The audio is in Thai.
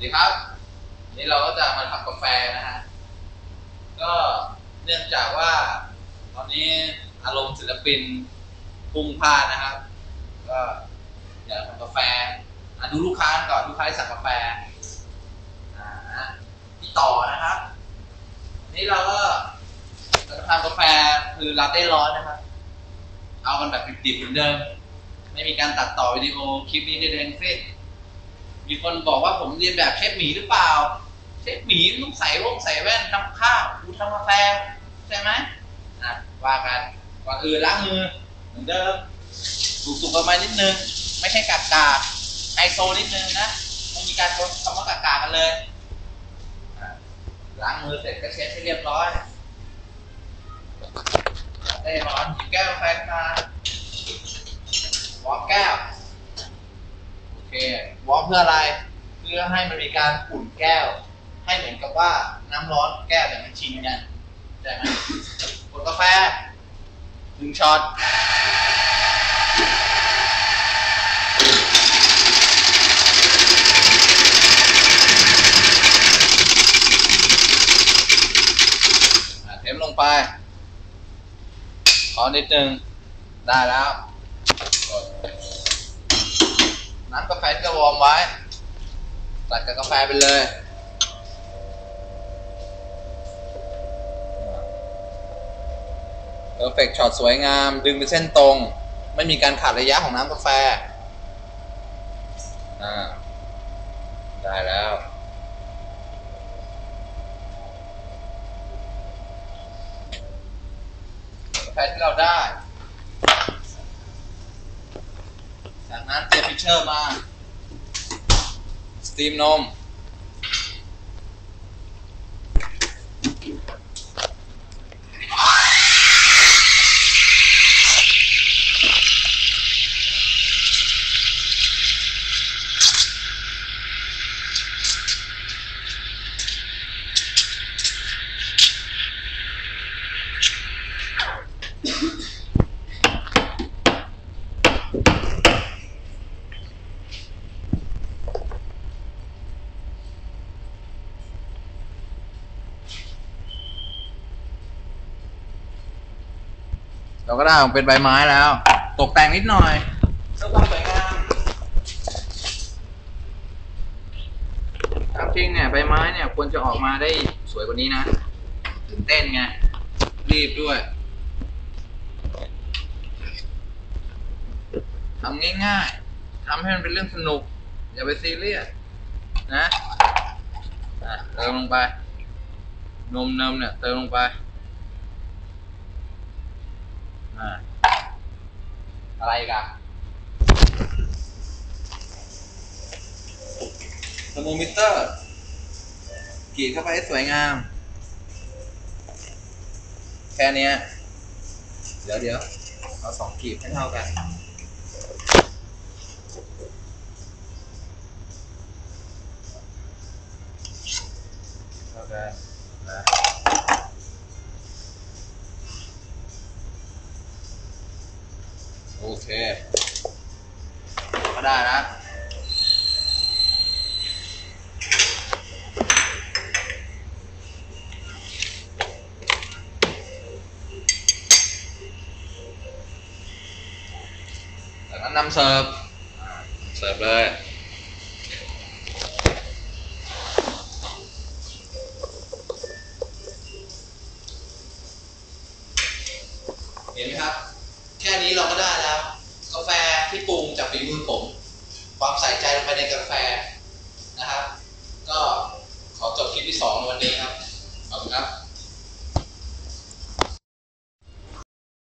ดีครับวันนี้เราก็จะมาทำกาแฟนะฮะ ก็เนื่องจากว่า ตอนนี้อารมณ์ศิลปินพุ่งพลาดนะครับ ก็อยากทำกาแฟอะดูลูกค้าก่อนลูกค้าที่สั่งกาแฟอ่าพี่ต่อนะครับวันนี่เราก็จะทำกาแฟคือลาเต้ร้อนนะครับ เอากันแบบดิบๆเหมือนเดิม ไม่มีการตัดต่อวิดีโอคลิปนี้ใดๆทั้งสิ้น มีคนบอกว่าผมเรียนแบบเชฟหมีหรือเปล่า เชฟหมีต้องใส่วงใส่แว่นทำข้าวกูทำกาแฟใช่ไหมอะว่ากันก่อนอื่นล้างมือเหมือนเดิมถูกสุขประมาณนิดนึง ไม่ใช่กากกาไอโซนิดนึงนะไม่มีการคำว่ากากกากันเลยอะล้างมือเสร็จก็เช็ดให้เรียบร้อยได้ร้อนหยิบแก้วกาแฟนมา วอร์มแก้ว วอร์มเพื่ออะไรเพื่อให้มันมีการอุ่นแก้ว ให้เหมือนกับว่าน้ำร้อนแก้วเนี่มันชินกันใช่ไหมกดกาแฟหนึ่งช็อตเทมลงไปขอนิดนึงได้แล้ว น้ำกาแฟที่เราวอร์มไว้ตัดกับกาแฟไปเลยเพอร์เฟกช็อตสวยงาม ดึงเป็นเส้นตรง ไม่มีการขาดระยะของน้ำกาแฟ อ่า ได้แล้วกาแฟที่เราได้ จาก นั้นเตรียมพิเชอร์มา สตีมนม เราก็ได้ออกเป็นใบไม้แล้ว ตกแต่งนิดหน่อยเพื่อความสวยงามตามจริงเนี่ยใบไม้เนี่ยควรจะออกมาได้สวยกว่านี้นะตื่นเต้นไงรีบด้วยทำง่ายๆทำให้มันเป็นเรื่องสนุก อย่าไปซีเรียสนะอะเติมลงไป นมเนมเนี่ยเติมลงไป อะไรกันเทอร์โมมิเตอร์กรีดเข้าไปให้สวยงาม แค่เนี้ย เดี๋ยวเดี๋ยวเอาสองกรีบให้เท่ากัน โอเคก็ได้นะจากนั้นนำเสิร์ฟอ่าเสิร์ฟเลยเห็นไหมครับแค่นี้เราก็ได้แล้ว กาแฟที่ปรุงจากฝีมือผม ความใส่ใจลงไปในกาแฟ